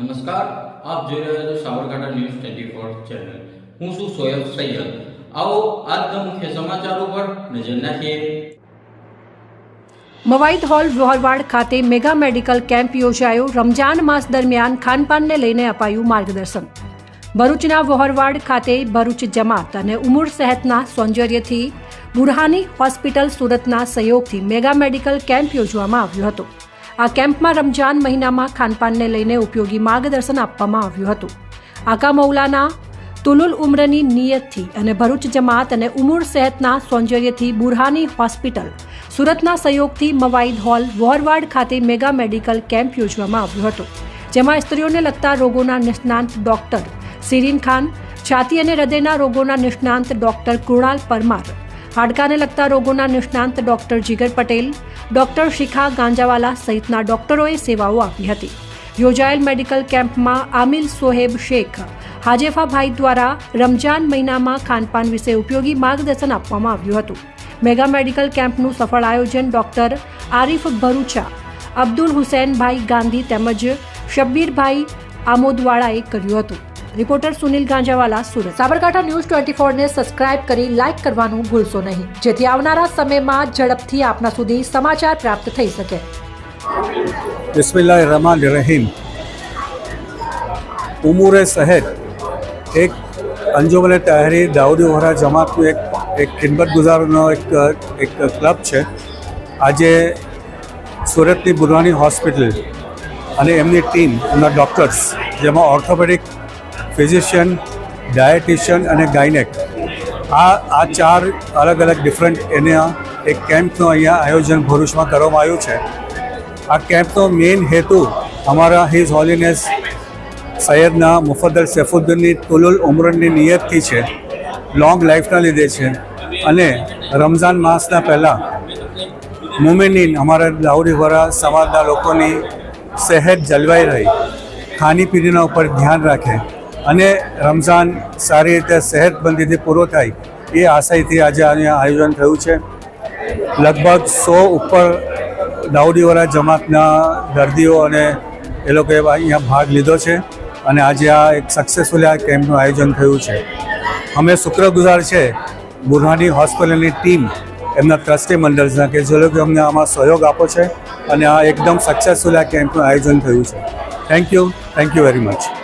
નમસ્કાર, આપ જોઈ રહ્યા છો Sabarkantha news twenty four channel. હું છું સોયબ સૈયદ. આવો આજના મુખ્ય સમાચારો પર નજર નાખીએ. મવાઈદ હોલ વોહરવાડ ખાતે મેગા મેડિકલ કેમ્પ યોજાયો. રમજાન માસ દરમિયાન ખાનપાનને લઈને અપાયું માર્ગદર્શન. ભરૂચના વોહરવાડ ખાતે ભરૂચ જમાત અને ઉમર સહેતના સૌંદર્યથી બુરહાની હોસ્પિટલ સુરતના સહયોગથી મેગા મેડિકલ કેમ્પ યોજવામાં આવ્યો હતો. આ કેમ્પમાં રમજાન મહિનામાં ખાનપાનને લઈને ઉપયોગી માર્ગદર્શન આપવામાં આવ્યું હતું. આકા મૌલાના, તુલુલ ઉમ્રની નિયતથી અને ભરૂચ જમાત અને ઉમુર સહેતના સૌંદર્યથી બુરહાની હોસ્પિટલ, સુરતના સહયોગથી મવાઈદ હોલ, વોરવાડ ખાતે મેગા મેડિકલ કેમ્પ યોજવામાં આવ્યો હતો. જેમાં સ્ત્રીઓને લગતા રોગોના નિષ્ણાંત ડોક્ટર, સિરીન ખાન, છાતી અને હૃદયના રોગોના નિષ્ણાંત ડોક્ટર કૃણાલ પરમાર હાડકાને લગતા રોગોના નિષ્ણાંત ડોક્ટર જીગર પટેલ, ડોક્ટર શિખા ગાંજાવાલા સહિતના ડોક્ટરોએ સેવાઓ આપી હતી. યોજાયેલ મેડિકલ કેમ્પમાં આમિલ સોહેબ શેખ, હાજેફાભાઈ દ્વારા રમજાન મહિનામાં ખાનપાન વિશે ઉપયોગી માર્ગદર્શન આપવામાં આવ્યું હતું. મેગા મેડિકલ કેમ્પનું સફળ આયોજન ડોક્ટર આરિફ ભરૂચા, અબ્દુલ હુસૈનભાઈ ગાંધી તેમજ શબ્બીરભાઈ આમોદવાળાએ કર્યું હતું. Reporter Sunil Ganjawala Surat. Sabarkantha news twenty ફોરને subscribe કરી લાઇક કરવાનું ભૂલશો નહીં. જેથી આવનારા સમયમાં ઝડપથી આપના સુધી સમાચાર પ્રાપ્ત થઈ શકે. બિસ્મિલ્લાહ રહમાન રહીમ ઉમુરે સહેદ એક અંજુમને તહેરી દાઉદી વહરા જમાતનું એક એક ખિદમત ગુજારનો એક એક ક્લબ છે. આજે સુરતની બુરવાની હોસ્પિટલ અને એમની ટીમ, એમના ડૉક્ટર્સ, જેમાં ઓર્થોપેડિક ફિઝિશિયન, ડાયટિશિયન અને ગાયનેક. આ આ ચાર અલગ અલગ ડિફરન્ટ એના એક કેમ્પનું અહીંયા આયોજન ભરૂચમાં કરવામાં આવ્યું છે. આ કેમ્પનો મેઇન હેતુ અમારા હિઝ હોલીનેસ સૈયદના મુફદ્દલ સૈફુદ્દીનની તુલુલ ઉમરની નિયતથી છે, લોંગ લાઈફના લીધે છે અને રમઝાન માસના પહેલાં મુમિનીન અમારા દાઉદીવરા સમાજના લોકોની સેહત જળવાઈ રહી. ખાણીપીણીના ઉપર ધ્યાન રાખે. અને રમઝાન સારી રીતે સેહતબંધીથી પૂરો થાય એ આશયથી આજે અહીંયા આયોજન થયું છે. લગભગ સો ઉપર દાઉદીવાળા જમાતના દર્દીઓ અને એ લોકોએ અહીંયા ભાગ લીધો છે અને આજે આ એક સક્સેસફુલી આ કેમ્પનું આયોજન થયું છે. અમે શુક્રગુજાર છે બુરહાની હોસ્પિટલની ટીમ એમના ટ્રસ્ટી મંડળના કે જે લોકો અમને આમાં સહયોગ આપો છે અને આ એકદમ સક્સેસફુલ આ કેમ્પનું આયોજન થયું છે. Thank you thank you very much